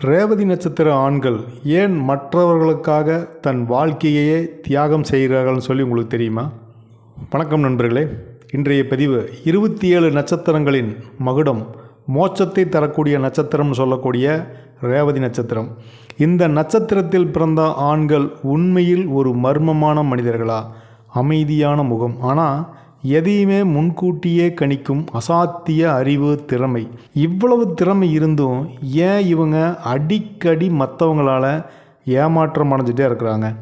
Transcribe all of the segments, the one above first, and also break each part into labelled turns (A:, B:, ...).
A: ரேவதி நட்சத்திர ஆண்கள் ஏன் மற்றவர்களுக்காக தன் வாழ்க்கையையே தியாகம் செய்கிறார்கள்னு சொல்லி உங்களுக்கு தெரியுமா? வணக்கம் நண்பர்களே. இன்றைய பதிவு இருபத்தி ஏழு நட்சத்திரங்களின் மகுடம் மோட்சத்தை தரக்கூடிய நட்சத்திரம்னு சொல்லக்கூடிய ரேவதி நட்சத்திரம். இந்த நட்சத்திரத்தில் பிறந்த ஆண்கள் உண்மையில் ஒரு மர்மமான மனிதர்களா? அமைதியான முகம். ஆனால் எதையுமே முன்கூட்டியே கணிக்கும் அசாத்திய அறிவு திறமை. இவ்வளவு திறமை இருந்தும் ஏன் இவங்க அடிக்கடி மற்றவங்களால் ஏமாற்றம் அடைஞ்சிட்டே இருக்கிறாங்க?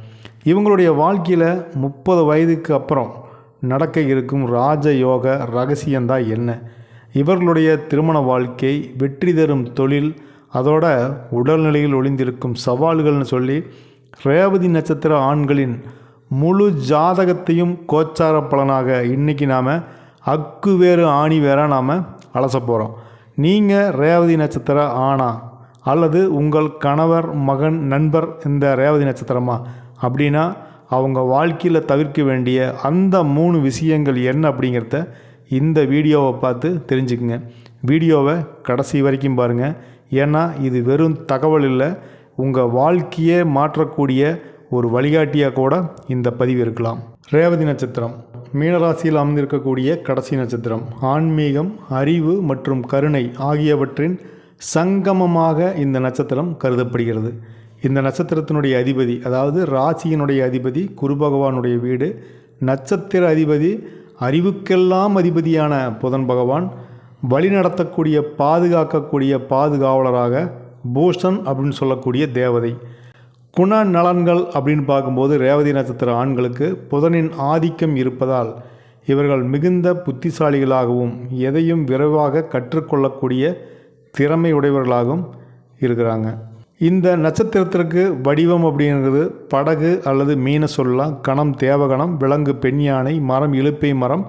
A: இவங்களுடைய வாழ்க்கையில் முப்பது வயதுக்கு அப்புறம் நடக்க இருக்கும் ராஜ யோக ரகசியந்தான் என்ன? இவர்களுடைய திருமண வாழ்க்கை வெற்றி தரும் தொழில் அதோட உடல்நிலையில் ஒளிந்திருக்கும் சவால்கள்னு சொல்லி ரேவதி நட்சத்திர ஆண்களின் முழு ஜாதகத்தையும் கோச்சார பலனாக இன்றைக்கி நாம் அக்கு வேறு ஆணி வேற நாம் அலச போகிறோம் நீங்கள் ரேவதி நட்சத்திர ஆணா அல்லது உங்கள் கணவர் மகன் நண்பர் இந்த ரேவதி நட்சத்திரமா? அப்படின்னா அவங்க வாழ்க்கையில் தவிர்க்க வேண்டிய அந்த மூணு விஷயங்கள் என்ன அப்படிங்கிறத இந்த வீடியோவை பார்த்து தெரிஞ்சுக்குங்க. வீடியோவை கடைசி வரைக்கும் பாருங்கள் ஏன்னா இது வெறும் தகவல் இல்லை உங்கள் வாழ்க்கையே மாற்றக்கூடிய ஒரு வழிகாட்டியாக கூட இந்த பதிவு இருக்கலாம். ரேவதி நட்சத்திரம். மீனராசியில் அமர்ந்திருக்கக்கூடிய கடைசி நட்சத்திரம். ஆன்மீகம் அறிவு மற்றும் கருணை ஆகியவற்றின் சங்கமமாக இந்த நட்சத்திரம் கருதப்படுகிறது. இந்த நட்சத்திரத்தினுடைய அதிபதி அதாவது ராசியினுடைய அதிபதி குரு பகவானுடைய வீடு. நட்சத்திர அதிபதி அறிவுக்கெல்லாம் அதிபதியான புதன் பகவான். வழிநடத்தக்கூடிய பாதுகாக்கக்கூடிய பாதுகாவலராக பூஷன் அப்படின்னு சொல்லக்கூடிய தேவதை. குண நலன்கள் அப்படின்னு பார்க்கும்போது ரேவதி நட்சத்திர ஆண்களுக்கு புதனின் ஆதிக்கம் இருப்பதால் இவர்கள் மிகுந்த புத்திசாலிகளாகவும் எதையும் விரைவாக கற்றுக்கொள்ளக்கூடிய திறமை உடையவர்களாகவும் இருக்கிறாங்க. இந்த நட்சத்திரத்திற்கு வடிவம் அப்படிங்கிறது படகு அல்லது மீனை சொல்லலாம். கணம் தேவகணம் விலங்கு பெண் யானை மரம் இழுப்பை மரம்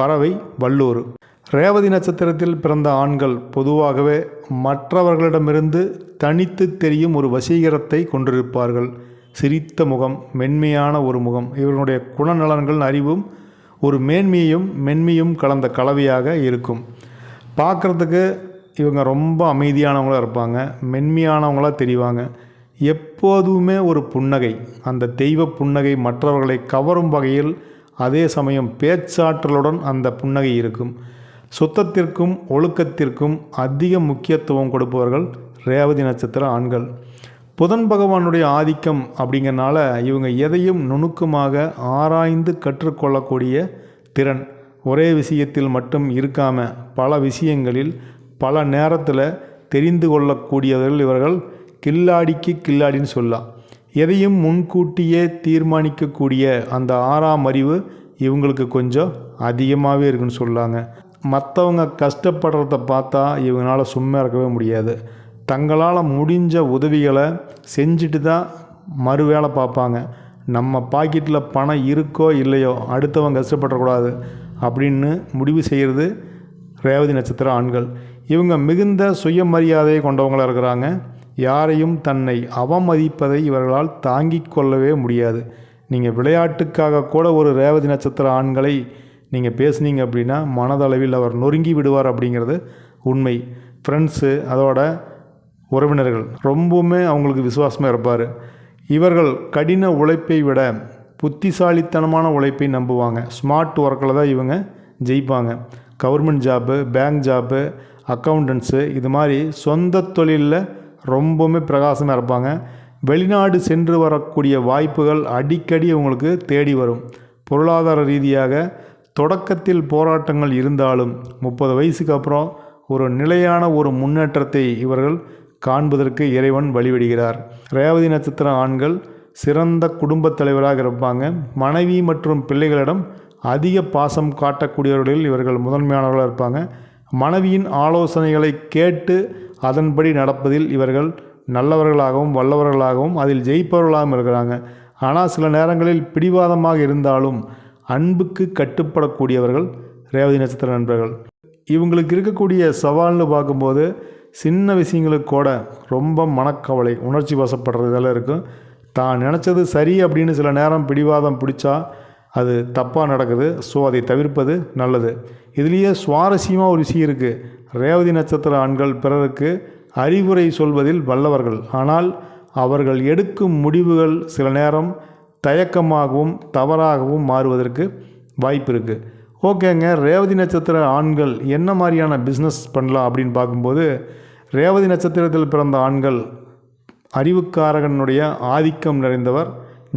A: பறவை வல்லூர் ரேவதி நட்சத்திரத்தில் பிறந்த ஆண்கள் பொதுவாகவே மற்றவர்களிடமிருந்து தனித்து தெரியும் ஒரு வசீகரத்தை கொண்டிருப்பார்கள். சிரித்த முகம் மென்மையான ஒரு முகம் இவர்களுடைய குணநலன்கள் அறிவும் ஒரு மேன்மையும் மென்மையும் கலந்த கலவையாக இருக்கும். பார்க்குறதுக்கு இவங்க ரொம்ப அமைதியானவங்களாக இருப்பாங்க மென்மையானவங்களாக தெரிவாங்க. எப்போதுமே ஒரு புன்னகை அந்த தெய்வ புன்னகை மற்றவர்களை கவரும் வகையில் அதே சமயம் பேச்சாற்றலுடன் அந்த புன்னகை இருக்கும். சுத்தத்திற்கும் ஒழுக்கத்திற்கும் அதிக முக்கியத்துவம் கொடுப்பவர்கள் ரேவதி நட்சத்திர ஆண்கள். புதன் பகவானுடைய ஆதிக்கம் அப்படிங்கிறனால இவங்க எதையும் நுணுக்கமாக ஆராய்ந்து கற்றுக்கொள்ளக்கூடிய திறன். ஒரே விஷயத்தில் மட்டும் இருக்காமல் பல விஷயங்களில் பல நேரத்தில் தெரிந்து கொள்ளக்கூடியவர்கள் இவர்கள் கில்லாடிக்கு கில்லாடின்னு சொல்லலாம் எதையும் முன்கூட்டியே தீர்மானிக்கக்கூடிய அந்த ஆறாம் அறிவு இவங்களுக்கு கொஞ்சம் அதிகமாகவே இருக்குன்னு சொல்லாங்க. மற்றவங்க கஷ்டப்படுறத பார்த்தா இவங்களால் சும்மா இருக்கவே முடியாது. தங்களால் முடிஞ்ச உதவிகளை செஞ்சுட்டு தான் மறு வேலை பார்ப்பாங்க. நம்ம பாக்கெட்டில் பணம் இருக்கோ இல்லையோ அடுத்தவங்க கஷ்டப்படக்கூடாது அப்படின்னு முடிவு செய்கிறது ரேவதி நட்சத்திர ஆண்கள். இவங்க மிகுந்த சுயமரியாதையை கொண்டவங்களாக இருக்கிறாங்க. யாரையும் தன்னை அவமதிப்பதை இவர்களால் தாங்கிக் கொள்ளவே முடியாது. நீங்கள் விளையாட்டுக்காக கூட ஒரு ரேவதி நட்சத்திர ஆண்களை நீங்கள் பேசுனீங்க அப்படின்னா மனதளவில் அவர் நொறுங்கி விடுவார் அப்படிங்கிறது உண்மை. ஃப்ரெண்ட்ஸு அதோட உறவினர்கள் ரொம்பவுமே அவங்களுக்கு விசுவாசமாக இருப்பார். இவர்கள் கடின உழைப்பை விட புத்திசாலித்தனமான உழைப்பை நம்புவாங்க. ஸ்மார்ட் ஒர்க்கில் தான் இவங்க ஜெயிப்பாங்க. Government job bank job accountancy இது மாதிரி சொந்த தொழிலில் ரொம்பவுமே பிரகாசமாக இருப்பாங்க. வெளிநாடு சென்று வரக்கூடிய வாய்ப்புகள் அடிக்கடி அவங்களுக்கு தேடி வரும். பொருளாதார ரீதியாக தொடக்கத்தில் போராட்டங்கள் இருந்தாலும் முப்பது வயசுக்கு அப்புறம் ஒரு நிலையான ஒரு முன்னேற்றத்தை இவர்கள் காண்பதற்கு இறைவன் வழிவிடுகிறார் ரேவதி நட்சத்திர ஆண்கள் சிறந்த குடும்பத் தலைவராக இருப்பாங்க. மனைவி மற்றும் பிள்ளைகளிடம் அதிக பாசம் காட்டக்கூடியவர்களில் இவர்கள் முதன்மையானவர்களாக இருப்பாங்க. மனைவியின் ஆலோசனைகளை கேட்டு அதன்படி நடப்பதில் இவர்கள் நல்லவர்களாகவும் வல்லவர்களாகவும் அதில் ஜெயிப்பவர்களாகவும் இருக்கிறாங்க. ஆனால் சில நேரங்களில் பிடிவாதமாக இருந்தாலும் அன்புக்கு கட்டுப்படக்கூடியவர்கள் ரேவதி நட்சத்திர நண்பர்கள். இவங்களுக்கு இருக்கக்கூடிய சவால்னு பார்க்கும்போது சின்ன விஷயங்களுக்கு கூட ரொம்ப மனக்கவலை உணர்ச்சி வசப்படுறது இதெல்லாம் இருக்கும் தான் நினச்சது சரி அப்படின்னு சில நேரம் பிடிவாதம் பிடிச்சா அது தப்பாக நடக்குது. ஸோ அதை தவிர்ப்பது நல்லது. இதுலேயே சுவாரஸ்யமாக ஒரு விஷயம் இருக்குது ரேவதி நட்சத்திர ஆண்கள் பிறருக்கு அறிவுரை சொல்வதில் வல்லவர்கள். ஆனால் அவர்கள் எடுக்கும் முடிவுகள் சில நேரம் தயக்கமாகவும் தவறாகவும் மாறுவதற்கு வாய்ப்பு இருக்குது ஓகேங்க ரேவதி நட்சத்திர ஆண்கள் என்ன மாதிரியான பிஸ்னஸ் பண்ணலாம் அப்படின்னு பார்க்கும்போது ரேவதி நட்சத்திரத்தில் பிறந்த ஆண்கள் அறிவுக்காரகனுடைய ஆதிக்கம் நிறைந்தவர்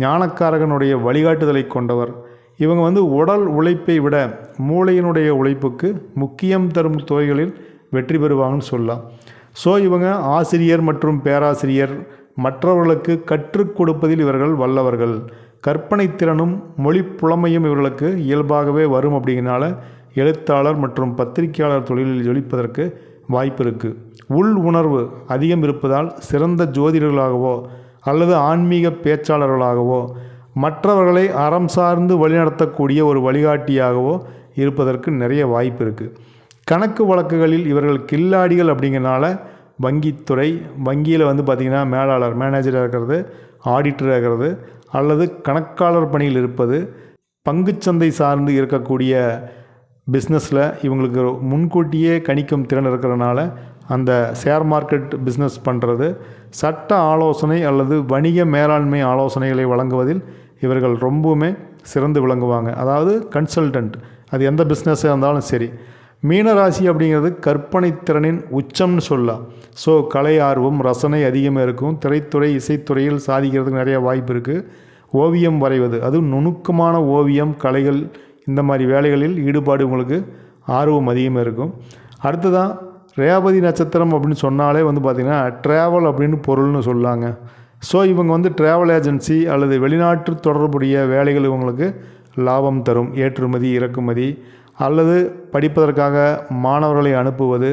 A: ஞானக்காரகனுடைய வழிகாட்டுதலை கொண்டவர். இவங்க வந்து உடல் உழைப்பை விட மூளையினுடைய உழைப்புக்கு முக்கியம் தரும் துறைகளில் வெற்றி பெறுவாங்கன்னு சொல்லலாம். ஸோ இவங்க ஆசிரியர் மற்றும் பேராசிரியர் மற்றவர்களுக்கு கற்றுக் கொடுப்பதில் இவர்கள் வல்லவர்கள். கற்பனை திறனும் மொழி புலமையும் இவர்களுக்கு இயல்பாகவே வரும் அப்படிங்கிறனால எழுத்தாளர் மற்றும் பத்திரிகையாளர் தொழிலில் ஜொலிப்பதற்கு வாய்ப்பு இருக்குது உள் உணர்வு அதிகம் இருப்பதால் சிறந்த ஜோதிடர்களாகவோ அல்லது ஆன்மீக பேச்சாளர்களாகவோ மற்றவர்களை அறம் சார்ந்து வழிநடத்தக்கூடிய ஒரு வழிகாட்டியாகவோ இருப்பதற்கு நிறைய வாய்ப்பு இருக்குது கணக்கு வழக்குகளில் இவர்கள் கில்லாடிகள் அப்படிங்கிறனால வங்கித்துறை வங்கியில் வந்து பார்த்திங்கன்னா மேலாளர் மேனேஜராக இருக்கிறது ஆடிட்டராக இருக்கிறது அல்லது கணக்காளர் பணியில் இருப்பது பங்குச்சந்தை சார்ந்து இருக்கக்கூடிய பிஸ்னஸில் இவங்களுக்கு முன்கூட்டியே கணிக்கும் திறன் இருக்கிறனால அந்த ஷேர் மார்க்கெட் பிஸ்னஸ் பண்ணுறது சட்ட ஆலோசனை அல்லது வணிக மேலாண்மை ஆலோசனைகளை வழங்குவதில் இவர்கள் ரொம்பவுமே சிறந்து விளங்குவாங்க. அதாவது கன்சல்டன்ட் அது எந்த பிஸ்னஸாக இருந்தாலும் சரி. மீனராசி அப்படிங்கிறது கற்பனை திறனின் உச்சம்னு சொல்லலாம். ஸோ கலை ஆர்வம் ரசனை அதிகமாக இருக்கும். திரைத்துறை இசைத்துறையில் சாதிக்கிறதுக்கு நிறைய வாய்ப்பு இருக்குது ஓவியம் வரைவது அதுவும் நுணுக்கமான ஓவியம் கலைகள் இந்த மாதிரி வேலைகளில் ஈடுபாடு உங்களுக்கு ஆர்வம் அதிகமாக இருக்கும். அடுத்ததான் ரேவதி நட்சத்திரம் அப்படின்னு சொன்னாலே வந்து பார்த்திங்கன்னா ட்ராவல் அப்படின்னு பொருள்னு சொல்லாங்க. ஸோ இவங்க வந்து ட்ராவல் ஏஜென்சி அல்லது வெளிநாட்டு தொடர்புடைய வேலைகள் இவங்களுக்கு லாபம் தரும். ஏற்றுமதி இறக்குமதி அல்லது படிப்பதற்காக மாணவர்களை அனுப்புவது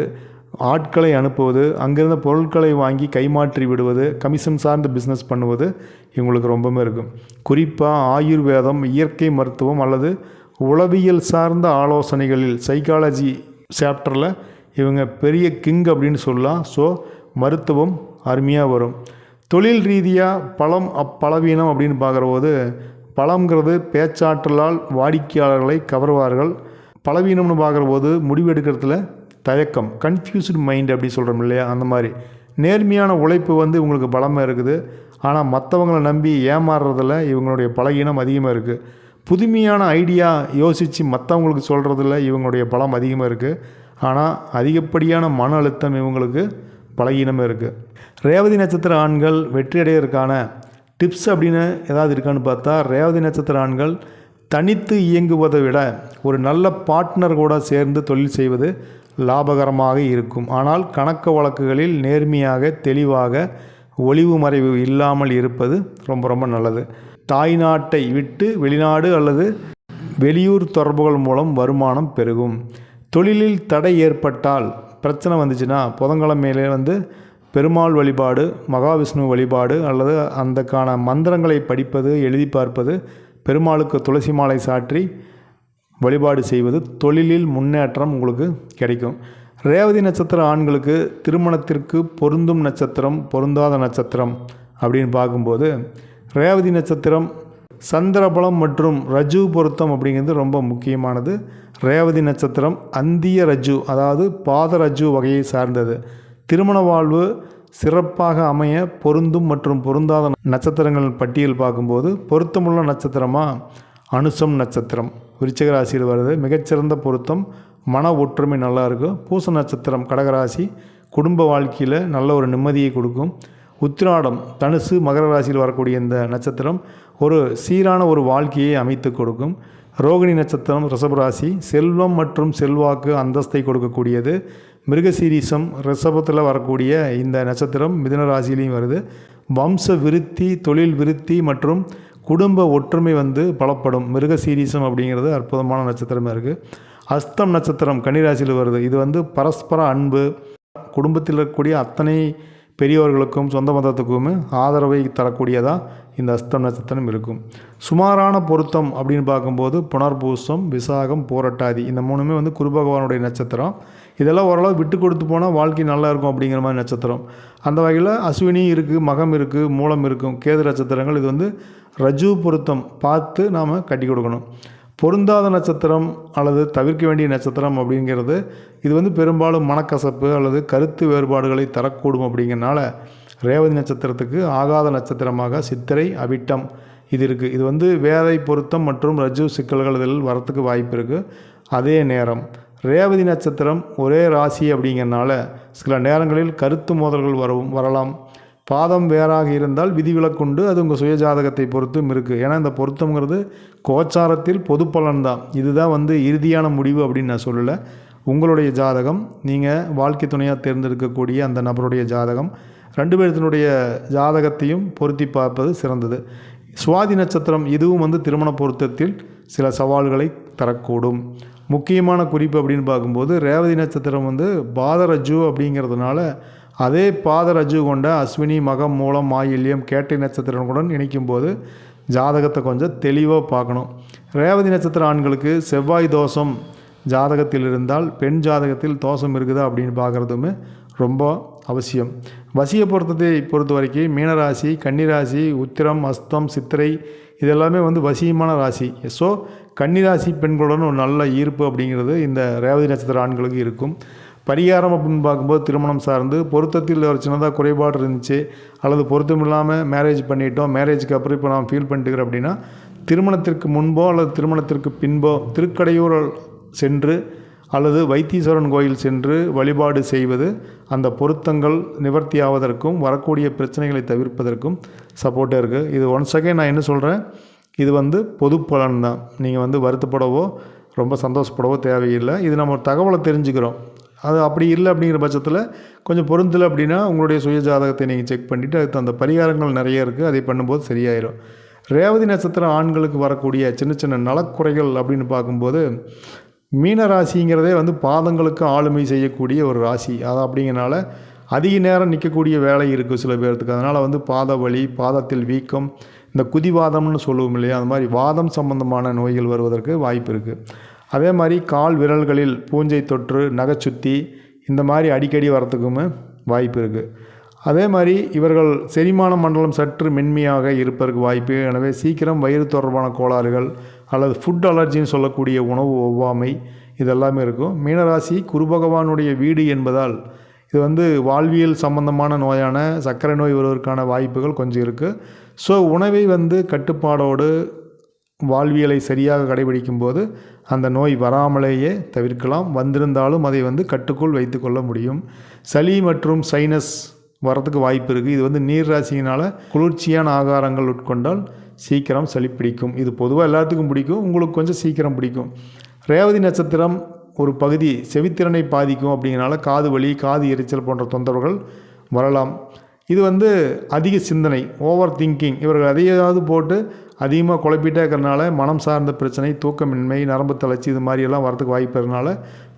A: ஆட்களை அனுப்புவது அங்கிருந்த பொருட்களை வாங்கி கைமாற்றி விடுவது கமிஷன் சார்ந்த பிஸ்னஸ் பண்ணுவது இவங்களுக்கு ரொம்பவுமே இருக்கும். குறிப்பாக ஆயுர்வேதம் இயற்கை மருத்துவம் அல்லது உளவியல் சார்ந்த ஆலோசனைகளில் சைக்காலஜி சாப்டரில் இவங்க பெரிய கிங் அப்படின்னு சொல்லலாம். ஸோ மருத்துவம் அருமையாக வரும். தொழில் ரீதியாக பழம் அப்பலவீனம் அப்படின்னு பார்க்குறபோது பழங்கிறது பேச்சாற்றலால் வாடிக்கையாளர்களை கவர்வார்கள். பலவீனம்னு பார்க்குறபோது முடிவெடுக்கிறதுல தயக்கம் கன்ஃபியூஸ்டு மைண்ட் அப்படி சொல்கிறோம் இல்லையா? அந்த மாதிரி. நேர்மையான உழைப்பு வந்து இவங்களுக்கு பலமாக இருக்குது. ஆனால் மற்றவங்களை நம்பி ஏமாறுறதில் இவங்களுடைய பலகீனம் அதிகமாக இருக்குது புதுமையான ஐடியா யோசித்து மற்றவங்களுக்கு சொல்கிறதுல இவங்களுடைய பலம் அதிகமாக இருக்குது ஆனால் அதிகப்படியான மன அழுத்தம் இவங்களுக்கு பலகீனமாக இருக்குது ரேவதி நட்சத்திர ஆண்கள் வெற்றி டிப்ஸ் அப்படின்னு ஏதாவது இருக்கான்னு பார்த்தா ரேவதி நட்சத்திர ஆண்கள் தனித்து இயங்குவதை விட ஒரு நல்ல பார்ட்னர் கூட சேர்ந்து தொழில் செய்வது லாபகரமாக இருக்கும். ஆனால் கணக்கு வழக்குகளில் நேர்மையாக தெளிவாக ஒளிவு மறைவு இல்லாமல் இருப்பது ரொம்ப ரொம்ப நல்லது. தாய்நாட்டை விட்டு வெளிநாடு அல்லது வெளியூர் தொடர்புகள் மூலம் வருமானம் பெருகும். தொழிலில் தடை ஏற்பட்டால் பிரச்சனை வந்துச்சுன்னா புதன்கிழமையிலே வந்து பெருமாள் வழிபாடு மகாவிஷ்ணு வழிபாடு அல்லது அந்தக்கான மந்திரங்களை படிப்பது எழுதி பார்ப்பது பெருமாளுக்கு துளசி மாலை சாற்றி வழிபாடு செய்வது தொழிலில் முன்னேற்றம் உங்களுக்கு கிடைக்கும். ரேவதி நட்சத்திர ஆண்களுக்கு திருமணத்திற்கு பொருந்தும் நட்சத்திரம் பொருந்தாத நட்சத்திரம் அப்படின்னு பார்க்கும்போது ரேவதி நட்சத்திரம் சந்திரபலம் மற்றும் ரஜு பொருத்தம் அப்படிங்கிறது ரொம்ப முக்கியமானது. ரேவதி நட்சத்திரம் அந்திய ரஜு அதாவது பாத ரஜு வகையை சார்ந்தது. திருமண வாழ்வு சிறப்பாக அமைய பொருந்தும் மற்றும் பொருந்தாத நட்சத்திரங்கள் பட்டியல் பார்க்கும்போது பொருத்தமுள்ள நட்சத்திரமாக அனுசம் நட்சத்திரம். விருச்சிக ராசியில் வருது. மிகச்சிறந்த பொருத்தம். மன ஒற்றுமை நல்லா இருக்கும் பூச நட்சத்திரம் கடகராசி குடும்ப வாழ்க்கையில் நல்ல ஒரு நிம்மதியை கொடுக்கும். உத்திராடம் தனுசு மகர ராசியில் வரக்கூடிய இந்த நட்சத்திரம் ஒரு சீரான ஒரு வாழ்க்கையை அமைத்து கொடுக்கும். ரோகிணி நட்சத்திரம் ரிஷபராசி செல்வம் மற்றும் செல்வாக்கு அந்தஸ்தை கொடுக்கக்கூடியது. மிருகசீரிசம் ரிஷபத்தில் வரக்கூடிய இந்த நட்சத்திரம் மிதுன ராசியிலையும் வருது. வம்ச விருத்தி தொழில் விருத்தி மற்றும் குடும்ப ஒற்றுமை வந்து பலப்படும். மிருகசீரிசம் அப்படிங்கிறது அற்புதமான நட்சத்திரமாக இருக்குது அஸ்தம் நட்சத்திரம் கன்னிராசியில் வருது. இது வந்து பரஸ்பர அன்பு குடும்பத்தில் இருக்கக்கூடிய அத்தனை பெரியவர்களுக்கும் சொந்த பந்தத்துக்குமே ஆதரவை தரக்கூடியதாக இந்த அஸ்தம் நட்சத்திரம் இருக்கும். சுமாரான பொருத்தம் அப்படின்னு பார்க்கும்போது புனர்பூசம் விசாகம் போரட்டாதி இந்த மூணுமே வந்து குரு பகவானுடைய நட்சத்திரம். இதெல்லாம் ஓரளவு விட்டு கொடுத்து போனால் வாழ்க்கை நல்லா இருக்கும் அப்படிங்கிற மாதிரி நட்சத்திரம். அந்த வகையில் அஸ்வினி இருக்குது மகம் இருக்குது மூலம் இருக்கும் கேது நட்சத்திரங்கள். இது வந்து ரஜு பொருத்தம் பார்த்து நாம் கட்டி கொடுக்கணும். பொருந்தாத நட்சத்திரம் அல்லது தவிர்க்க வேண்டிய நட்சத்திரம் அப்படிங்கிறது இது வந்து பெரும்பாலும் மனக்கசப்பு அல்லது கருத்து வேறுபாடுகளை தரக்கூடும் அப்படிங்கிறனால ரேவதி நட்சத்திரத்துக்கு ஆகாத நட்சத்திரமாக சித்திரை அவிட்டம் இது இருக்குது இது வந்து வேதை பொருத்தம் மற்றும் ரஜு சிக்கல்கள் இதில் வரத்துக்கு வாய்ப்பு இருக்குது அதே நேரம் ரேவதி நட்சத்திரம் ஒரே ராசி அப்படிங்கிறனால சில நேரங்களில் கருத்து மோதல்கள் வரவும் வரலாம். பாதம் வேறாக இருந்தால் விதிவிலக்குண்டு அது உங்கள் சுயஜாதகத்தை பொறுத்தும் இருக்குது ஏன்னா இந்த பொருத்தம்ங்கிறது கோச்சாரத்தில் பொது பலன் தான் இதுதான் வந்து இறுதியான முடிவு அப்படின்னு நான் சொல்லலை. உங்களுடைய ஜாதகம் நீங்கள் வாழ்க்கை துணையாக தேர்ந்தெடுக்கக்கூடிய அந்த நபருடைய ஜாதகம் ரெண்டு பேர்த்தினுடைய ஜாதகத்தையும் பொருத்தி பார்ப்பது சிறந்தது. சுவாதி நட்சத்திரம் இதுவும் வந்து திருமண பொருத்தத்தில் சில சவால்களை தரக்கூடும். முக்கியமான குறிப்பு அப்படின்னு பார்க்கும்போது ரேவதி நட்சத்திரம் வந்து பாதரஜு அப்படிங்கிறதுனால அதே பாதரஜு கொண்ட அஸ்வினி மகம் மூலம் ஆயில்யம் கேட்டை நட்சத்திரங்களுடன் இணைக்கும்போது ஜாதகத்தை கொஞ்சம் தெளிவாக பார்க்கணும். ரேவதி நட்சத்திர ஆண்களுக்கு செவ்வாய் தோஷம் ஜாதகத்தில் இருந்தால் பெண் ஜாதகத்தில் தோஷம் இருக்குதா அப்படின்னு பார்க்குறதுமே ரொம்ப அவசியம். வசிய பொருத்தத்தை பொறுத்த வரைக்கும் மீனராசி கன்னிராசி உத்திரம் அஸ்தம் சித்திரை இதெல்லாமே வந்து வசியமான ராசி. ஸோ கன்னிராசி பெண்களுடன் ஒரு நல்ல ஈர்ப்பு அப்படிங்கிறது இந்த ரேவதி நட்சத்திர ஆண்களுக்கு இருக்கும். பரிகாரம் அப்படின்னு பார்க்கும்போது திருமணம் சார்ந்து பொருத்தத்தில் ஒரு சின்னதாக குறைபாடு இருந்துச்சு. அல்லது பொருத்தம் இல்லாமல் மேரேஜ் பண்ணிட்டோம். மேரேஜுக்கு அப்புறம் இப்போ நான் ஃபீல் பண்ணிட்டுக்கிறேன் அப்படின்னா திருமணத்திற்கு முன்போ அல்லது திருமணத்திற்கு பின்போ திருக்கடையூர் சென்று அல்லது வைத்தீஸ்வரன் கோயில் சென்று வழிபாடு செய்வது அந்த பொருத்தங்கள் நிவர்த்தி ஆவதற்கும் வரக்கூடிய பிரச்சனைகளை தவிர்ப்பதற்கும் சப்போர்ட்டாக இருக்குது இது ஒன் செகண்ட் நான் என்ன சொல்கிறேன் இது வந்து பொது பலன் தான் நீங்கள் வந்து வருத்தப்படவோ ரொம்ப சந்தோஷப்படவோ தேவையில்லை. இது நம்ம ஒரு தகவலை தெரிஞ்சுக்கிறோம். அது அப்படி இல்லை அப்படிங்கிற பட்சத்தில் கொஞ்சம் பொருந்தலை அப்படின்னா உங்களுடைய சுய ஜாதகத்தை நீங்கள் செக் பண்ணிவிட்டு அதுக்கு அந்த பரிகாரங்கள் நிறைய இருக்குது அதை பண்ணும்போது சரியாயிடும் ரேவதி நட்சத்திரம் ஆண்களுக்கு வரக்கூடிய சின்ன சின்ன நலக்குறைகள் அப்படின்னு பார்க்கும்போது மீன ராசிங்கிறதே வந்து பாதங்களுக்கு ஆளுமை செய்யக்கூடிய ஒரு ராசி. அது அப்படிங்கிறனால அதிக நேரம் நிற்கக்கூடிய வேலை இருக்குது சில பேர்த்துக்கு. அதனால் வந்து பாத வலி பாதத்தில் வீக்கம் இந்த குதிவாதம்னு சொல்லுவோம் இல்லையா அந்த மாதிரி வாதம் சம்பந்தமான நோய்கள் வருவதற்கு வாய்ப்பு இருக்குது அதே மாதிரி கால் விரல்களில் பூஞ்சை தொற்று நகைச்சுத்தி இந்த மாதிரி அடிக்கடி வரத்துக்குமே வாய்ப்பு இருக்குது அதே மாதிரி இவர்கள் செரிமான மண்டலம் சற்று மென்மையாக இருப்பதற்கு வாய்ப்பு எனவே சீக்கிரம் வயிறு தொடர்பான கோளாறுகள் அல்லது ஃபுட் அலர்ஜின்னு சொல்லக்கூடிய உணவு ஒவ்வாமை இதெல்லாமே இருக்கும். மீனராசி குரு பகவானுடைய வீடு என்பதால் இது வந்து வாழ்வியல் சம்பந்தமான நோயான சர்க்கரை நோய் வருவதற்கான வாய்ப்புகள் கொஞ்சம் இருக்குது ஸோ உணவை வந்து கட்டுப்பாடோடு வாழ்வியலை சரியாக கடைபிடிக்கும் போது அந்த நோய் வராமலேயே தவிர்க்கலாம். வந்திருந்தாலும் அதை வந்து கட்டுக்குள் வைத்துக்கொள்ள முடியும். சளி மற்றும் சைனஸ் வரதுக்கு வாய்ப்பு இருக்குது இது வந்து நீர் ராசியினால் குளிர்ச்சியான ஆகாரங்கள் உட்கொண்டால் சீக்கிரம் சளி பிடிக்கும். இது பொதுவாக எல்லாத்துக்கும் பிடிக்கும். உங்களுக்கு கொஞ்சம் சீக்கிரம் பிடிக்கும். ரேவதி நட்சத்திரம் ஒரு பகுதி செவித்திறனை பாதிக்கும் அப்படிங்கிறனால காது வலி காது எரிச்சல் போன்ற தொந்தரவுகள் வரலாம். இது வந்து அதிக சிந்தனை ஓவர் திங்கிங் இவர்கள் எதையாவது போட்டு அதிகமாக குழப்பிட்டே இருக்கிறனால மனம் சார்ந்த பிரச்சனை தூக்கமின்மை நரம்பு தளர்ச்சி இது மாதிரியெல்லாம் வரதுக்கு வாய்ப்பு இருக்கிறனால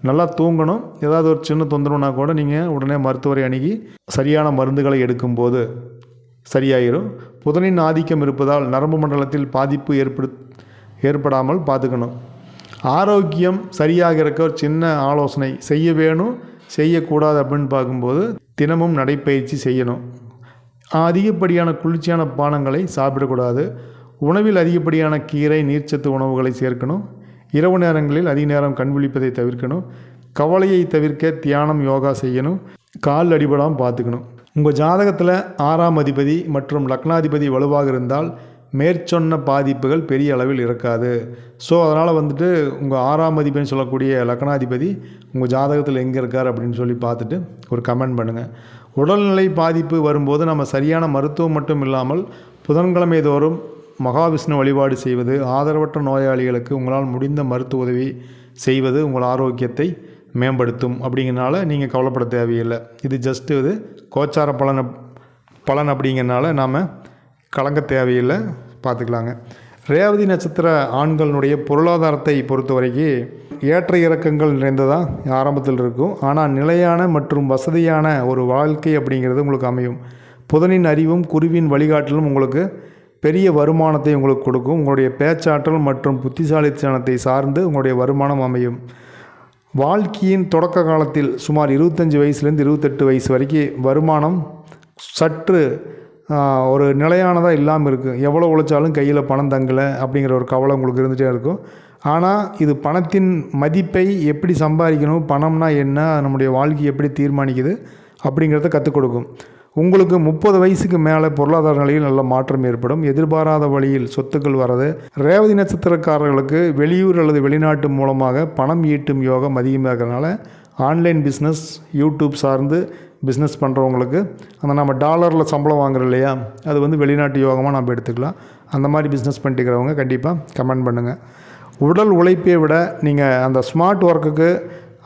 A: நல்லா தூங்கணும். ஏதாவது ஒரு சின்ன தொந்தரவுனா கூட நீங்கள் உடனே மருத்துவரை அணுகி சரியான மருந்துகளை எடுக்கும்போது சரியாயிரும். புதனின் ஆதிக்கம் இருப்பதால் நரம்பு மண்டலத்தில் பாதிப்பு ஏற்படு ஏற்படாமல் பார்த்துக்கணும். ஆரோக்கியம் சரியாக இருக்க ஒரு சின்ன ஆலோசனை செய்ய வேணும் செய்யக்கூடாது அப்படின்னு பார்க்கும்போது தினமும் நடைப்பயிற்சி செய்யணும். அதிகப்படியான குளிர்ச்சியான பானங்களை சாப்பிடக்கூடாது. உணவில் அதிகப்படியான கீரை நீர்ச்சத்து உணவுகளை சேர்க்கணும். இரவு நேரங்களில் அதிக நேரம் கண் விழிப்பதை தவிர்க்கணும். கவலையை தவிர்க்க தியானம் யோகா செய்யணும். கால் அடிபடாமல் பார்த்துக்கணும். உங்கள் ஜாதகத்தில் ஆறாம் அதிபதி மற்றும் லக்னாதிபதி வலுவாக இருந்தால் மேற்சொன்ன பாதிப்புகள் பெரிய அளவில் இருக்காது. ஸோ அதனால் வந்துட்டு உங்கள் ஆறாம் அதிபதினு சொல்லக்கூடிய லக்னாதிபதி உங்கள் ஜாதகத்தில் எங்கே இருக்கார் அப்படின்னு சொல்லி பார்த்துட்டு ஒரு கமெண்ட் பண்ணுங்கள் உடல்நிலை பாதிப்பு வரும்போது நம்ம சரியான மருத்துவம் மட்டும் இல்லாமல் புதன்கிழமை தோறும் மகாவிஷ்ணு வழிபாடு செய்வது ஆதரவற்ற நோயாளிகளுக்கு உங்களால் முடிந்த மருத்துவ உதவி செய்வது உங்கள் ஆரோக்கியத்தை மேம்படுத்தும். அப்படிங்கிறனால நீங்கள் கவலைப்பட தேவையில்லை. இது ஜஸ்ட்டு இது கோச்சார பலன் பலன் அப்படிங்கிறனால நாம் கலங்க தேவையில்லை பார்த்துக்கலாங்க. ரேவதி நட்சத்திர ஆண்களுடைய பொருளாதாரத்தை பொறுத்த வரைக்கும் ஏற்ற இறக்கங்கள் நிறைந்ததாக ஆரம்பத்தில் இருக்கும். ஆனால் நிலையான மற்றும் வசதியான ஒரு வாழ்க்கை அப்படிங்கிறது உங்களுக்கு அமையும். புதனின் அறிவும் குருவின் வழிகாட்டலும் உங்களுக்கு பெரிய வருமானத்தை உங்களுக்கு கொடுக்கும். உங்களுடைய பேச்சாற்றல் மற்றும் புத்திசாலித்தனத்தை சார்ந்து உங்களுடைய வருமானம் அமையும். வாழ்க்கையின் தொடக்க காலத்தில் சுமார் இருபத்தஞ்சி வயசுலேருந்து இருபத்தெட்டு வயசு வரைக்கும் வருமானம் சற்று ஒரு நிலையானதாக இல்லாமல் இருக்குது எவ்வளோ உழைச்சாலும் கையில் பணம் தங்கலை அப்படிங்கிற ஒரு கவலை உங்களுக்கு இருந்துகிட்டே இருக்கும். ஆனால் இது பணத்தின் மதிப்பை எப்படி சம்பாதிக்கணும் பணம்னா என்ன நம்முடைய வாழ்க்கையை எப்படி தீர்மானிக்குது அப்படிங்கிறத கற்றுக் கொடுக்கும். உங்களுக்கு முப்பது வயசுக்கு மேலே பொருளாதார நிலையில் நல்ல மாற்றம் ஏற்படும். எதிர்பாராத வழியில் சொத்துக்கள் வரது ரேவதி நட்சத்திரக்காரர்களுக்கு வெளியூர் அல்லது வெளிநாட்டு மூலமாக பணம் ஈட்டும் யோகம் அதிகமாக இருக்கிறதுனால ஆன்லைன் பிஸ்னஸ் யூடியூப் சார்ந்து பிஸ்னஸ் பண்ணுறவங்களுக்கு அந்த நம்ம டாலரில் சம்பளம் வாங்குறோம் இல்லையா அது வந்து வெளிநாட்டு யோகமாக நம்ம எடுத்துக்கலாம். அந்த மாதிரி பிஸ்னஸ் பண்ணிட்டு இருக்கிறவங்க கண்டிப்பாக கமெண்ட் பண்ணுங்கள் உடல் உழைப்பை விட நீங்கள் அந்த ஸ்மார்ட் ஒர்க்குக்கு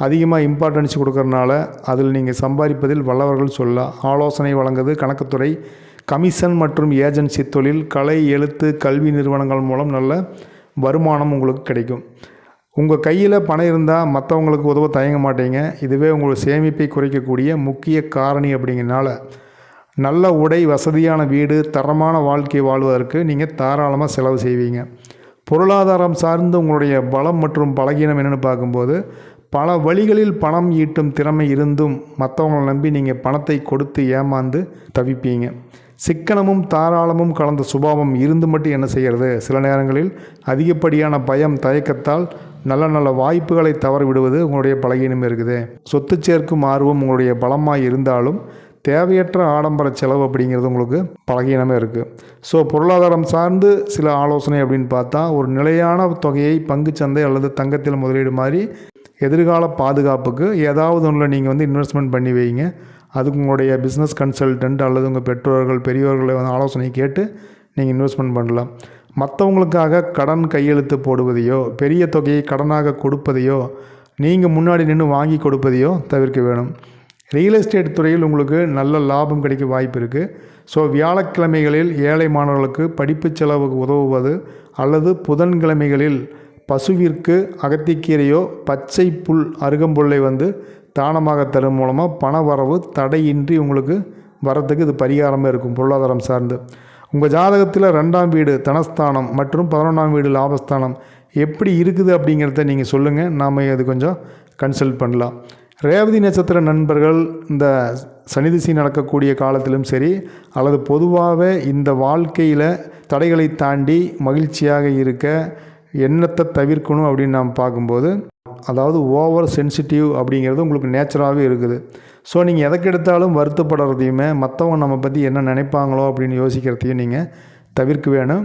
A: அதிகமாக இம்பார்ட்டன்ஸ் கொடுக்கறனால அதில் நீங்கள் சம்பாதிப்பதில் வல்லவர்கள் சொல்லலாம் ஆலோசனை வழங்குது கணக்குத்துறை. கமிஷன் மற்றும் ஏஜென்சி தொழில் கலை எழுத்து கல்வி நிறுவனங்கள் மூலம் நல்ல வருமானம் உங்களுக்கு கிடைக்கும். உங்கள் கையில் பணம் இருந்தால் மற்றவங்களுக்கு உதவ தயங்க மாட்டீங்க. இதுவே உங்கள் சேமிப்பை குறைக்கக்கூடிய முக்கிய காரணி அப்படிங்கிறனால. நல்ல உடை வசதியான வீடு தரமான வாழ்க்கை வாழ்வதற்கு நீங்கள் தாராளமாக செலவு செய்வீங்க. பொருளாதாரம் சார்ந்து உங்களுடைய பலம் மற்றும் பலகீனம் என்னென்னு பார்க்கும்போது பல வழிகளில் பணம் ஈட்டும் திறமை இருந்தும் மற்றவங்களை நம்பி நீங்கள் பணத்தை கொடுத்து ஏமாந்து தவிப்பீங்க. சிக்கனமும் தாராளமும் கலந்த சுபாவம் இருந்து மட்டும் என்ன செய்கிறது சில நேரங்களில் அதிகப்படியான பயம் தயக்கத்தால் நல்ல நல்ல வாய்ப்புகளை தவற விடுவது உங்களுடைய பலகீனம் இருக்குது. சொத்து சேர்க்கும் ஆர்வம் உங்களுடைய பலமாக இருந்தாலும் தேவையற்ற ஆடம்பர செலவு அப்படிங்கிறது உங்களுக்கு பலகீனமே இருக்குது ஸோ பொருளாதாரம் சார்ந்து சில ஆலோசனை அப்படின்னு பார்த்தா ஒரு நிலையான தொகையை பங்குச்சந்தை அல்லது தங்கத்தில் முதலீடு மாதிரி எதிர்கால பாதுகாப்புக்கு ஏதாவது ஒன்றில் நீங்கள் வந்து இன்வெஸ்ட்மெண்ட் பண்ணி வைங்க. அதுக்கு உங்களுடைய பிஸ்னஸ் கன்சல்டன்ட் அல்லது உங்கள் பெற்றோர்கள் பெரியவர்களை வந்து ஆலோசனை கேட்டு நீங்கள் இன்வெஸ்ட்மெண்ட் பண்ணலாம். மற்றவங்களுக்காக கடன் கையெழுத்து போடுவதையோ பெரிய தொகையை கடனாக கொடுப்பதையோ நீங்கள் முன்னாடி நின்று வாங்கி கொடுப்பதையோ தவிர்க்க வேணும். ரியல் எஸ்டேட் துறையில் உங்களுக்கு நல்ல லாபம் கிடைக்க வாய்ப்பு இருக்குது ஸோ வியாழக்கிழமைகளில் ஏழை மாணவர்களுக்கு படிப்பு செலவுக்கு உதவுவது அல்லது புதன்கிழமைகளில் பசுவிற்கு அகத்திக்கீரையோ பச்சை புல் அருகம்புல்லை வந்து தானமாக தரும் மூலமாக பண வரவு தடையின்றி உங்களுக்கு வரத்துக்கு இது பரிகாரமாக இருக்கும் பொருளாதாரம் சார்ந்து. உங்கள் ஜாதகத்தில் ரெண்டாம் வீடு தனஸ்தானம் மற்றும் பதினொன்றாம் வீடு லாபஸ்தானம் எப்படி இருக்குது அப்படிங்கிறத நீங்கள் சொல்லுங்கள் நாம் அது கொஞ்சம் கன்சல்ட் பண்ணலாம். ரேவதி நட்சத்திர நண்பர்கள் இந்த சனிதிசை நடக்கக்கூடிய காலத்திலும் சரி அல்லது பொதுவாகவே இந்த வாழ்க்கையில் தடைகளை தாண்டி மகிழ்ச்சியாக இருக்க எண்ணத்தை தவிர்க்கணும் அப்படின்னு நாம் பார்க்கும்போது அதாவது ஓவர் சென்சிட்டிவ் அப்படிங்கிறது உங்களுக்கு நேச்சராகவே இருக்குது. ஸோ நீங்கள் எதற்கெடுத்தாலும் வருத்தப்படுறதையுமே மற்றவங்க நம்ம பற்றி என்ன நினைப்பாங்களோ அப்படின்னு யோசிக்கிறதையும் நீங்கள் தவிர்க்க வேணும்.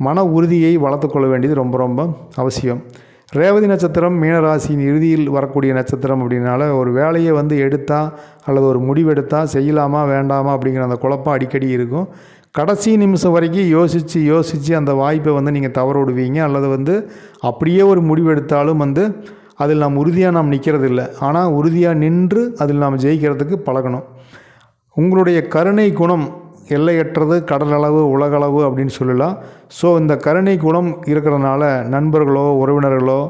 A: மன உறுதியை வளர்த்துக்கொள்ள வேண்டியது ரொம்ப ரொம்ப அவசியம். ரேவதி நட்சத்திரம் மீனராசியின் இறுதியில் வரக்கூடிய நட்சத்திரம் அப்படின்னால ஒரு வேலையை வந்து எடுத்தால் அல்லது ஒரு முடிவெடுத்தால் செய்யலாமா வேண்டாமா அப்படிங்கிற அந்த குழப்பம் அடிக்கடி இருக்கும். கடைசி நிமிஷம் வரைக்கும் யோசித்து யோசித்து அந்த வாய்ப்பை வந்து நீங்கள் தவற விடுவீங்க அல்லது வந்து அப்படியே ஒரு முடிவெடுத்தாலும் வந்து அதில் நாம் உறுதியாக நாம் நிற்கிறது இல்லை ஆனால் உறுதியாக நின்று அதில் நாம் ஜெயிக்கிறதுக்கு பழகணும். உங்களுடைய கருணை குணம் எல்லையற்றது கடலளவு உலகளவு அப்படின்னு சொல்லலாம். ஸோ இந்த கருணை குணம் இருக்கிறதுனால நண்பர்களோ உறவினர்களோ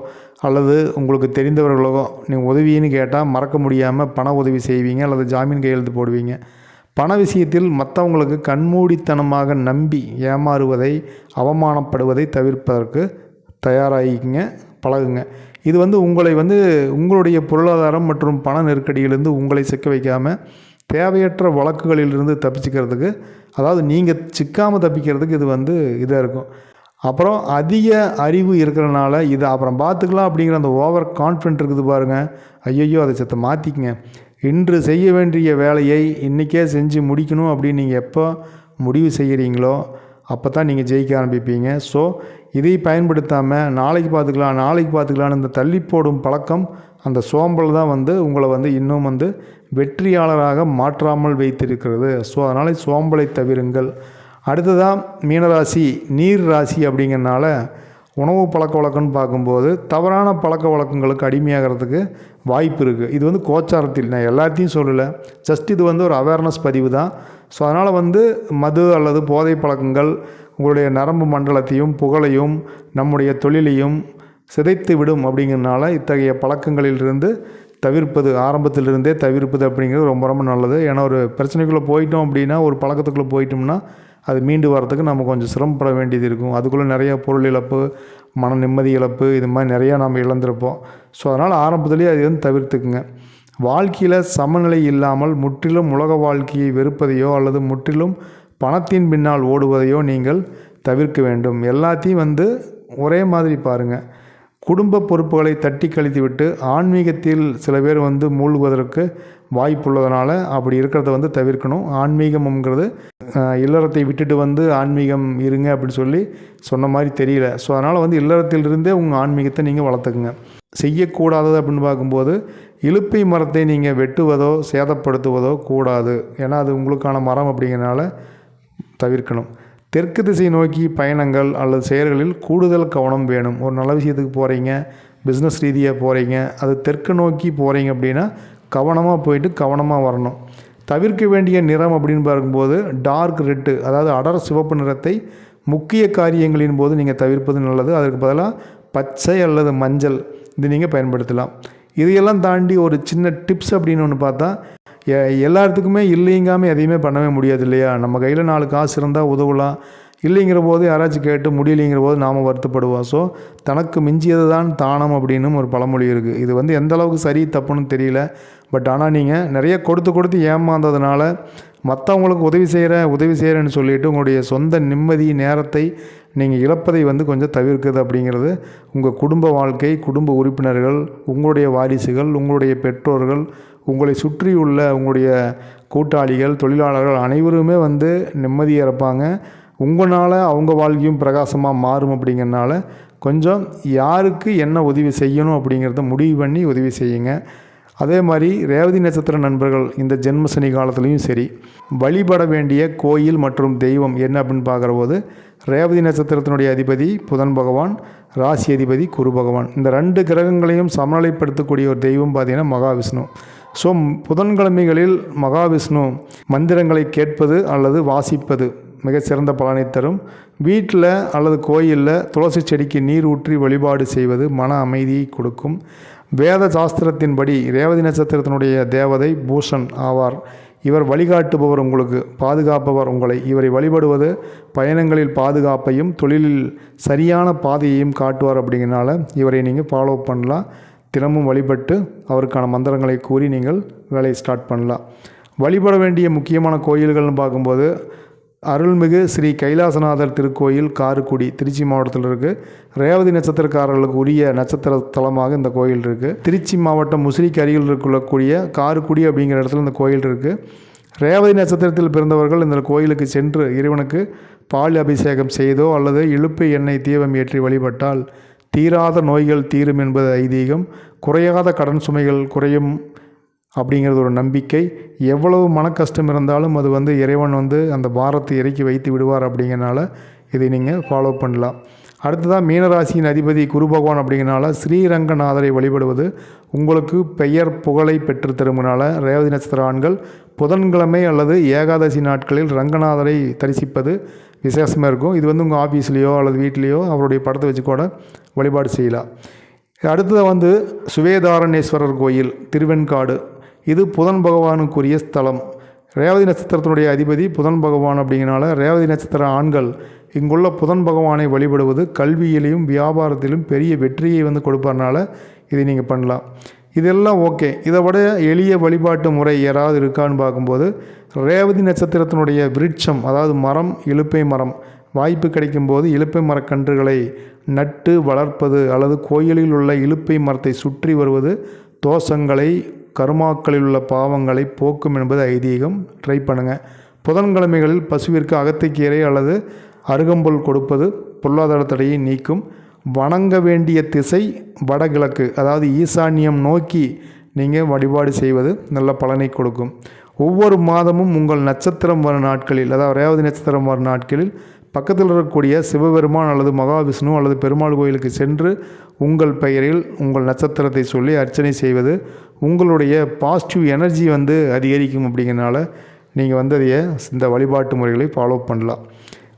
A: அல்லது உங்களுக்கு தெரிந்தவர்களோ நீங்கள் உதவின்னு கேட்டால் மறக்க முடியாமல் பண உதவி செய்வீங்க அல்லது ஜாமீன் கையெழுத்து போடுவீங்க. பண விஷயத்தில் மற்றவங்களுக்கு கண்மூடித்தனமாக நம்பி ஏமாறுவதை அவமானப்படுவதை தவிர்ப்பதற்கு தயாராகிங்க பழகுங்க. இது வந்து உங்களை வந்து உங்களுடைய பொருளாதாரம் மற்றும் பண நெருக்கடியிலிருந்து உங்களை சிக்க வைக்காமல் தேவையற்ற வழக்குகளிலிருந்து தப்பிச்சுக்கிறதுக்கு அதாவது நீங்கள் சிக்காமல் தப்பிக்கிறதுக்கு இது வந்து இதாக இருக்கும். அப்புறம் அதிக அறிவு இருக்கிறனால இதை அப்புறம் பார்த்துக்கலாம் அப்படிங்கிற அந்த ஓவர் கான்ஃபிடென்ட் இருக்குது பாருங்கள் ஐயையோ அதை சத்த மாற்றிக்கங்க இன்று செய்ய வேண்டிய வேலையை இன்றைக்கே செஞ்சு முடிக்கணும் அப்படின்னு நீங்கள் எப்போ முடிவு செய்கிறீங்களோ அப்போ தான் நீங்கள் ஜெயிக்க ஆரம்பிப்பீங்க. ஸோ இதை பயன்படுத்தாமல் நாளைக்கு பார்த்துக்கலாம் நாளைக்கு பார்த்துக்கலான்னு இந்த தள்ளி போடும் பழக்கம் அந்த சோம்பல் தான் வந்து உங்களை வந்து இன்னும் வந்து வெற்றியாளராக மாற்றாமல் வைத்திருக்கிறது. ஸோ அதனால் சோம்பலை தவிருங்கள். அடுத்ததாக மீனராசி நீர் ராசி அப்படிங்கிறனால உணவு பழக்க வழக்கம்னு பார்க்கும்போது தவறான பழக்க வழக்கங்களுக்கு அடிமையாகிறதுக்கு வாய்ப்பு இருக்குது இது வந்து கோச்சாரத்தில் நான் எல்லாத்தையும் சொல்லலை. ஜஸ்ட் இது வந்து ஒரு அவேர்னஸ் பதிவு தான். ஸோ அதனால் வந்து மது அல்லது போதை பழக்கங்கள் உங்களுடைய நரம்பு மண்டலத்தையும் புகழையும் நம்முடைய தொழிலையும் சிதைத்து விடும் அப்படிங்கிறனால இத்தகைய பழக்கங்களிலிருந்து தவிர்ப்பது ஆரம்பத்திலிருந்தே தவிர்ப்பது அப்படிங்கிறது ரொம்ப ரொம்ப நல்லது. ஏன்னா ஒரு பிரச்சனைக்குள்ளே போயிட்டோம் அப்படின்னா ஒரு பழக்கத்துக்குள்ளே போயிட்டோம்னா அது மீண்டு வரத்துக்கு நம்ம கொஞ்சம் சிரமப்பட வேண்டியது இருக்கும். அதுக்குள்ளே நிறையா பொருள் இழப்பு மன நிம்மதி இழப்பு இது மாதிரி நிறையா நம்ம இழந்திருப்போம். ஸோ அதனால் ஆரம்பத்துலேயே அது வந்து தவிர்த்துக்குங்க. வாழ்க்கையில் சமநிலை இல்லாமல் முற்றிலும் உலக வாழ்க்கையை வெறுப்பதையோ அல்லது முற்றிலும் பணத்தின் பின்னால் ஓடுவதையோ நீங்கள் தவிர்க்க வேண்டும். எல்லாத்தையும் வந்து ஒரே மாதிரி பாருங்கள் குடும்ப பொறுப்புகளை தட்டி கழித்துவிட்டு ஆன்மீகத்தில் சில பேர் வந்து மூழ்குவதற்கு வாய்ப்புள்ளதுனால அப்படி இருக்கிறத வந்து தவிர்க்கணும். ஆன்மீகம்ங்கிறது இல்லறத்தை விட்டுட்டு வந்து ஆன்மீகம் இருங்க அப்படின்னு சொல்லி சொன்ன மாதிரி தெரியல. ஸோ அதனால் வந்து இல்லறத்திலிருந்தே உங்கள் ஆன்மீகத்தை நீங்கள் வளர்த்துக்குங்க. செய்யக்கூடாதது அப்படின்னு பார்க்கும்போது இலுப்பை மரத்தை நீங்கள் வெட்டுவதோ சேதப்படுத்துவதோ கூடாது. ஏன்னா அது உங்களுக்கான மரம் அப்படிங்கிறனால தவிர்க்கணும். தெற்கு திசை நோக்கி பயணங்கள் அல்லது செயல்களில் கூடுதல் கவனம் வேணும். ஒரு நல்ல விஷயத்துக்கு போகிறீங்க பிஸ்னஸ் ரீதியாக போகிறீங்க அது தெற்கு நோக்கி போகிறீங்க அப்படின்னா கவனமாக போயிட்டு கவனமாக வரணும். தவிர்க்க வேண்டிய நிறம் அப்படின்னு பார்க்கும்போது டார்க் ரெட்டு அதாவது அடர் சிவப்பு நிறத்தை முக்கிய காரியங்களின் போது நீங்கள் தவிர்ப்பது நல்லது. அதற்கு பதிலாக பச்சை அல்லது மஞ்சள் இது நீங்கள் பயன்படுத்தலாம். இதையெல்லாம் தாண்டி ஒரு சின்ன டிப்ஸ் அப்படின்னு ஒன்று பார்த்தா எ- எல்லாத்துக்குமே இல்லைங்காமே எதையுமே பண்ணவே முடியாது இல்லையா நம்ம கையில் நாலு காசு இருந்தால் உதவலாம். இல்லைங்கிற போது யாராச்சும் கேட்டு முடியலைங்கிற போது நாம் வருத்தப்படுவோம் ஸோ தனக்கு மிஞ்சியது தான் தானம் அப்படின்னு ஒரு பழமொழி இருக்குது இது வந்து எந்த அளவுக்கு சரி தப்புன்னு தெரியல. பட் ஆனால் நீங்கள் நிறைய கொடுத்து கொடுத்து ஏமாந்ததுனால மற்றவங்களுக்கு உதவி செய்கிற உதவி செய்கிறேன்னு சொல்லிட்டு உங்களுடைய சொந்த நிம்மதி நேரத்தை நீங்கள் இழப்பதை வந்து கொஞ்சம் தவிர்க்குது அப்படிங்கிறது உங்கள் குடும்ப வாழ்க்கை குடும்ப உறுப்பினர்கள் உங்களுடைய வாரிசுகள் உங்களுடைய பெற்றோர்கள் உங்களை சுற்றியுள்ள உங்களுடைய கூட்டாளிகள் தொழிலாளர்கள் அனைவருமே வந்து நிம்மதியாக இருப்பாங்க உங்களால் அவங்க வாழ்க்கையும் பிரகாசமாக மாறும் அப்படிங்கிறனால கொஞ்சம் யாருக்கு என்ன உதவி செய்யணும் அப்படிங்கிறத முடிவு பண்ணி உதவி செய்யுங்க. அதே மாதிரி ரேவதி நட்சத்திர நண்பர்கள் இந்த ஜென்ம சனி காலத்துலேயும் சரி வழிபட வேண்டிய கோயில் மற்றும் தெய்வம் என்ன அப்படின்னு பார்க்குற போது ரேவதி நட்சத்திரத்தினுடைய அதிபதி புதன் பகவான் ராசி அதிபதி குரு பகவான். இந்த ரெண்டு கிரகங்களையும் சமநிலைப்படுத்தக்கூடிய ஒரு தெய்வம் பார்த்திங்கன்னா மகாவிஷ்ணு. ஸோ புதன்கிழமைகளில் மகாவிஷ்ணு மந்திரங்களை கேட்பது அல்லது வாசிப்பது மிகச்சிறந்த பலனை தரும். வீட்டில் அல்லது கோயிலில் துளசி செடிக்கு நீர் ஊற்றி வழிபாடு செய்வது மன அமைதியை கொடுக்கும். வேத சாஸ்திரத்தின்படி ரேவதி நட்சத்திரத்தினுடைய தேவதை பூஷன் ஆவார். இவர் வழிகாட்டுபவர் உங்களுக்கு பாதுகாப்பவர் உங்களை. இவரை வழிபடுவது பயணங்களில் பாதுகாப்பையும் தொழிலில் சரியான பாதையையும் காட்டுவார் அப்படிங்கிறனால இவரை நீங்கள் ஃபாலோ பண்ணலாம். தினமும் வழிபட்டு அவருக்கான மந்திரங்களை கூறி நீங்கள் வேலையை ஸ்டார்ட் பண்ணலாம். வழிபட வேண்டிய முக்கியமான கோயில்கள்னு பார்க்கும்போது அருள்மிகு ஸ்ரீ கைலாசநாதர் திருக்கோயில் காரைக்குடி திருச்சி மாவட்டத்தில் இருக்குது ரேவதி நட்சத்திரக்காரர்களுக்கு உரிய நட்சத்திர தலமாக இந்த கோயில் இருக்குது திருச்சி மாவட்டம் முசிறிக்கு அருகில் இருக்கக்கூடிய காரைக்குடி அப்படிங்கிற இடத்துல இந்த கோயில் இருக்குது ரேவதி நட்சத்திரத்தில் பிறந்தவர்கள் இந்த கோயிலுக்கு சென்று இறைவனுக்கு பால் அபிஷேகம் செய்தோ அல்லது இழுப்பு எண்ணெய் தீபம் ஏற்றி வழிபட்டால் தீராத நோய்கள் தீரும் என்பது ஐதீகம். குறையாத கடன் சுமைகள் குறையும் அப்படிங்கிறது ஒரு நம்பிக்கை. எவ்வளவு மன கஷ்டம் இருந்தாலும் அது வந்து இறைவன் வந்து அந்த பாரத்தை இறக்கி வைத்து விடுவார் அப்படிங்கிறனால இதை நீங்கள் ஃபாலோ பண்ணலாம். அடுத்ததாக மீனராசியின் அதிபதி குரு பகவான் அப்படிங்கிறனால ஸ்ரீரங்கநாதரை வழிபடுவது உங்களுக்கு பெயர் புகழை பெற்று தருமனால ரேவதி நட்சத்திர ஆண்கள் புதன்கிழமை அல்லது ஏகாதசி நாட்களில் ரங்கநாதரை தரிசிப்பது விசேஷமாக இருக்கும். இது வந்து உங்கள் ஆஃபீஸ்லேயோ அல்லது வீட்லேயோ அவருடைய படத்தை வச்சு கூட வழிபாடு செய்யலாம். அடுத்தது வந்து சுவேதாரணேஸ்வரர் கோயில் திருவெண்காடு. இது புதன் பகவானுக்குரிய ஸ்தலம். ரேவதி நட்சத்திரத்தினுடைய அதிபதி புதன் பகவான் அப்படிங்கிறனால ரேவதி நட்சத்திர ஆண்கள் இங்குள்ள புதன் பகவானை வழிபடுவது கல்வியிலையும் வியாபாரத்திலும் பெரிய வெற்றியை வந்து கொடுப்பறனால இதை நீங்கள் பண்ணலாம். இதெல்லாம் ஓகே. இதை விட எளிய வழிபாட்டு முறை யாராவது இருக்கான்னு பார்க்கும்போது ரேவதி நட்சத்திரத்தினுடைய விருட்சம் அதாவது மரம் இலுப்பை மரம் வாய்ப்பு கிடைக்கும்போது இலுப்பை மரக்கன்றுகளை நட்டு வளர்ப்பது அல்லது கோயிலில் உள்ள இலுப்பை மரத்தை சுற்றி வருவது தோஷங்களை கருமாக்களில் உள்ள பாவங்களை போக்கும் என்பது ஐதீகம். ட்ரை பண்ணுங்கள் புதன்கிழமைகளில் பசுவிற்கு அகத்திக்கீரை அல்லது அருகம்புல் கொடுப்பது பொருளாதார தடையை நீக்கும். வணங்க வேண்டிய திசை வடகிழக்கு அதாவது ஈசான்யம் நோக்கி நீங்கள் வழிபாடு செய்வது நல்ல பலனை கொடுக்கும். ஒவ்வொரு மாதமும் உங்கள் நட்சத்திரம் வரும் நாட்களில் அதாவது ரேவதி நட்சத்திரம் வரும் நாட்களில் பக்கத்தில் இருக்கக்கூடிய சிவபெருமான் அல்லது மகாவிஷ்ணு அல்லது பெருமாள் கோயிலுக்கு சென்று உங்கள் பெயரில் உங்கள் நட்சத்திரத்தை சொல்லி அர்ச்சனை செய்வது உங்களுடைய பாசிட்டிவ் எனர்ஜி வந்து அதிகரிக்கும் அப்படிங்கிறனால நீங்கள் வந்து அதைய இந்த வழிபாட்டு முறைகளை ஃபாலோ பண்ணலாம்.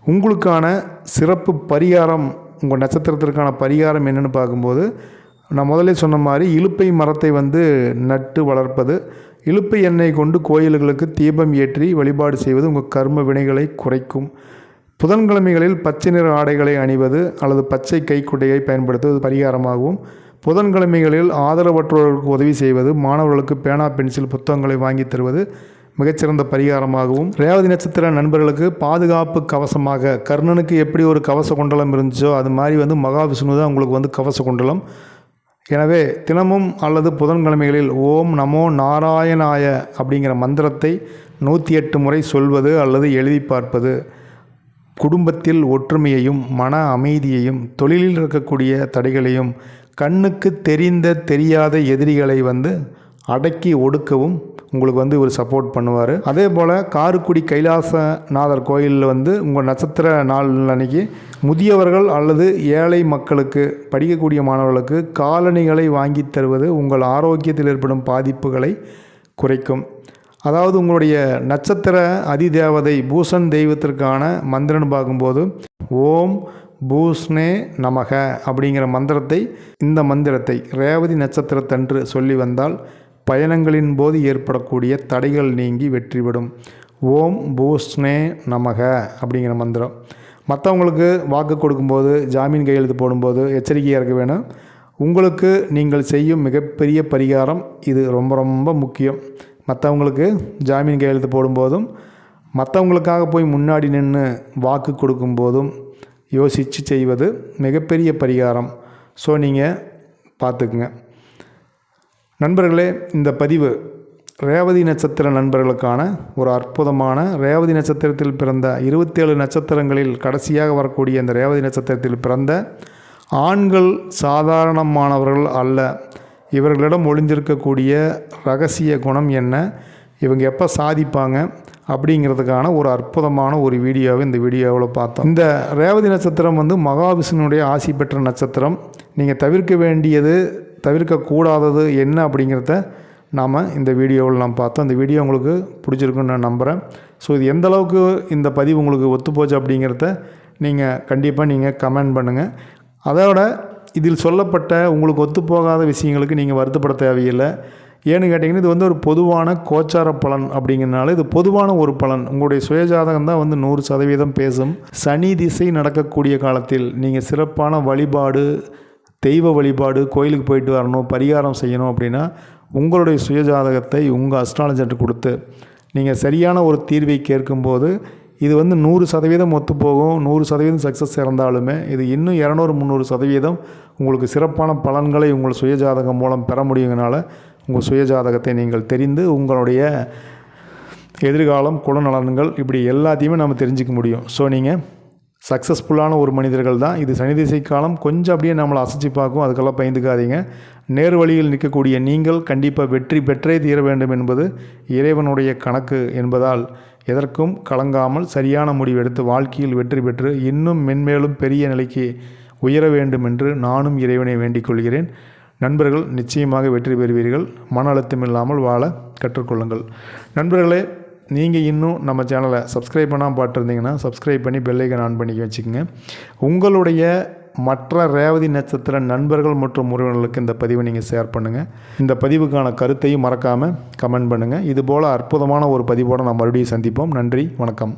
A: உங்களுக்கான சிறப்பு பரிகாரம் உங்கள் நட்சத்திரத்திற்கான பரிகாரம் என்னென்னு பார்க்கும்போது நான் முதலே சொன்ன மாதிரி இலுப்பை மரத்தை வந்து நட்டு வளர்ப்பது இலுப்பை எண்ணெய் கொண்டு கோயில்களுக்கு தீபம் ஏற்றி வழிபாடு செய்வது உங்கள் கர்ம வினைகளை குறைக்கும். புதன்கிழமைகளில் பச்சை நிற ஆடைகளை அணிவது அல்லது பச்சை கைக்குட்டையை பயன்படுத்துவது பரிகாரமாகவும் புதன்கிழமைகளில் ஆதரவற்றோர்களுக்கு உதவி செய்வது மாணவர்களுக்கு பேனா பென்சில் புத்தகங்களை வாங்கி தருவது மிகச்சிறந்த பரிகாரமாகவும் ரேவதி நட்சத்திர நண்பர்களுக்கு பாதுகாப்பு கவசமாக கர்ணனுக்கு எப்படி ஒரு கவச குண்டலம் இருந்துச்சோ அது மாதிரி வந்து மகாவிஷ்ணு தான் உங்களுக்கு வந்து கவச குண்டலம். எனவே தினமும் அல்லது புதன்கிழமைகளில் ஓம் நமோ நாராயணாய அப்படிங்கிற மந்திரத்தை நூற்றி எட்டு முறை சொல்வது அல்லது எழுதி பார்ப்பது குடும்பத்தில் ஒற்றுமையையும் மன அமைதியையும் தொழிலில் இருக்கக்கூடிய தடைகளையும் கண்ணுக்கு தெரிந்த தெரியாத எதிரிகளை வந்து அடக்கி ஒடுக்கவும் உங்களுக்கு வந்து இவர் சப்போர்ட் பண்ணுவார். அதே போல் காரைக்குடி கைலாசநாதர் கோயிலில் வந்து உங்கள் நட்சத்திர நாள் அன்னைக்கு முதியவர்கள் அல்லது ஏழை மக்களுக்கு படிக்கக்கூடிய மாணவர்களுக்கு காலணிகளை வாங்கி தருவது உங்கள் ஆரோக்கியத்தில் ஏற்படும் பாதிப்புகளை குறைக்கும். அதாவது உங்களுடைய நட்சத்திர அதிதேவதை பூஷன் தெய்வத்திற்கான மந்திரம்னு பார்க்கும்போது ஓம் பூஷ்ணே நமக அப்படிங்கிற மந்திரத்தை இந்த மந்திரத்தை ரேவதி நட்சத்திரத்தன்று சொல்லி வந்தால் பயணங்களின் போது ஏற்படக்கூடிய தடைகள் நீங்கி வெற்றிவிடும். ஓம் பூஸ்னே நமக அப்படிங்கிற மந்திரம். மற்றவங்களுக்கு வாக்கு கொடுக்கும்போது ஜாமீன் கையெழுத்து போடும்போது எச்சரிக்கையாக இருக்க வேணும். உங்களுக்கு நீங்கள் செய்யும் மிகப்பெரிய பரிகாரம் இது ரொம்ப ரொம்ப முக்கியம். மற்றவங்களுக்கு ஜாமீன் கையெழுத்து போடும்போதும் மற்றவங்களுக்காக போய் முன்னாடி நின்று வாக்கு கொடுக்கும்போதும் யோசித்து செய்வது மிகப்பெரிய பரிகாரம். ஸோ நீங்கள் பார்த்துக்குங்க. நண்பர்களே இந்த பதிவு ரேவதி நட்சத்திர நண்பர்களுக்கான ஒரு அற்புதமான ரேவதி நட்சத்திரத்தில் பிறந்த இருபத்தேழு நட்சத்திரங்களில் கடைசியாக வரக்கூடிய இந்த ரேவதி நட்சத்திரத்தில் பிறந்த ஆண்கள் சாதாரணமானவர்கள் அல்ல. இவர்களிடம் ஒளிஞ்சிருக்கக்கூடிய ரகசிய குணம் என்ன? இவங்க எப்போ சாதிப்பாங்க? அப்படிங்கிறதுக்கான ஒரு அற்புதமான ஒரு வீடியோவை இந்த வீடியோவில் பார்த்தோம். இந்த ரேவதி நட்சத்திரம் வந்து மகாவிஷ்ணுனுடைய ஆசி பெற்ற நட்சத்திரம். நீங்கள் தவிர்க்க வேண்டியது தவிர்க்கக்கூடாதது என்ன அப்படிங்கிறத நாம் இந்த வீடியோவில் நாம் பார்த்தோம். இந்த வீடியோ உங்களுக்கு பிடிச்சிருக்குன்னு நான் நம்புகிறேன் ஸோ இது எந்த அளவுக்கு இந்த பதிவு உங்களுக்கு ஒத்துப்போச்சு அப்படிங்கிறத நீங்கள் கண்டிப்பாக நீங்கள் கமெண்ட் பண்ணுங்கள் அதோட இதில் சொல்லப்பட்ட உங்களுக்கு ஒத்துப்போகாத விஷயங்களுக்கு நீங்கள் வருத்தப்பட தேவையில்லை. ஏன்னு கேட்டிங்கன்னா இது வந்து ஒரு பொதுவான கோச்சார பலன் அப்படிங்கிறனால இது பொதுவான ஒரு பலன். உங்களுடைய சுயஜாதகம் தான் வந்து நூறு சதவீதம் பேசும். சனி திசை நடக்கக்கூடிய காலத்தில் நீங்கள் சிறப்பான வழிபாடு தெய்வ வழிபாடு கோயிலுக்கு போயிட்டு வரணும் பரிகாரம் செய்யணும் அப்படின்னா உங்களுடைய சுயஜாதகத்தை உங்கள் அஸ்ட்ராலஜர்கிட்ட கொடுத்து நீங்கள் சரியான ஒரு தீர்வை கேட்கும்போது இது வந்து நூறு சதவீதம் ஒத்து போகும் நூறு சதவீதம் சக்ஸஸ் இறந்தாலுமே இது இன்னும் இரநூறு முந்நூறு சதவீதம் உங்களுக்கு சிறப்பான பலன்களை உங்கள் சுயஜாதகம் மூலம் பெற முடியுங்கனால உங்கள் சுயஜாதகத்தை நீங்கள் தெரிந்து உங்களுடைய எதிர்காலம் குணநலன்கள் இப்படி எல்லாத்தையுமே நம்ம தெரிஞ்சுக்க முடியும். ஸோ நீங்கள் சக்ஸஸ்ஃபுல்லான ஒரு மனிதர்கள் தான். இது சனி திசை காலம். கொஞ்சம் அப்படியே நம்மளை அசைச்சு பார்க்கும். அதுக்கெல்லாம் பயந்துக்காதீங்க. நேர் வழியில் நிற்கக்கூடிய நீங்கள் கண்டிப்பாக வெற்றி பெற்றே தீர வேண்டும் என்பது இறைவனுடைய கணக்கு என்பதால் எதற்கும் கலங்காமல் சரியான முடிவெடுத்து வாழ்க்கையில் வெற்றி பெற்று இன்னும் மென்மேலும் பெரிய நிலைக்கு உயர வேண்டும் என்று நானும் இறைவனை வேண்டிக் கொள்கிறேன். நண்பர்கள் நிச்சயமாக வெற்றி பெறுவீர்கள். மன அழுத்தம் இல்லாமல் வாழ கற்றுக்கொள்ளுங்கள். நண்பர்களே நீங்கள் இன்னும் நம்ம சேனலை சப்ஸ்கிரைப் பண்ணாமல் பார்த்துருந்தீங்கன்னா சப்ஸ்கிரைப் பண்ணி பெல்லைக்கன் ஆன் பண்ணி வச்சுக்கோங்க. உங்களுடைய மற்ற ரேவதி நட்சத்திர நண்பர்கள் மற்றும் உறவினர்களுக்கு இந்த பதிவை நீங்கள் ஷேர் பண்ணுங்கள் இந்த பதிவுக்கான கருத்தையும் மறக்காமல் கமெண்ட் பண்ணுங்கள் இதுபோல் அற்புதமான ஒரு பதிவோடு நான் மறுபடியும் சந்திப்போம். நன்றி வணக்கம்.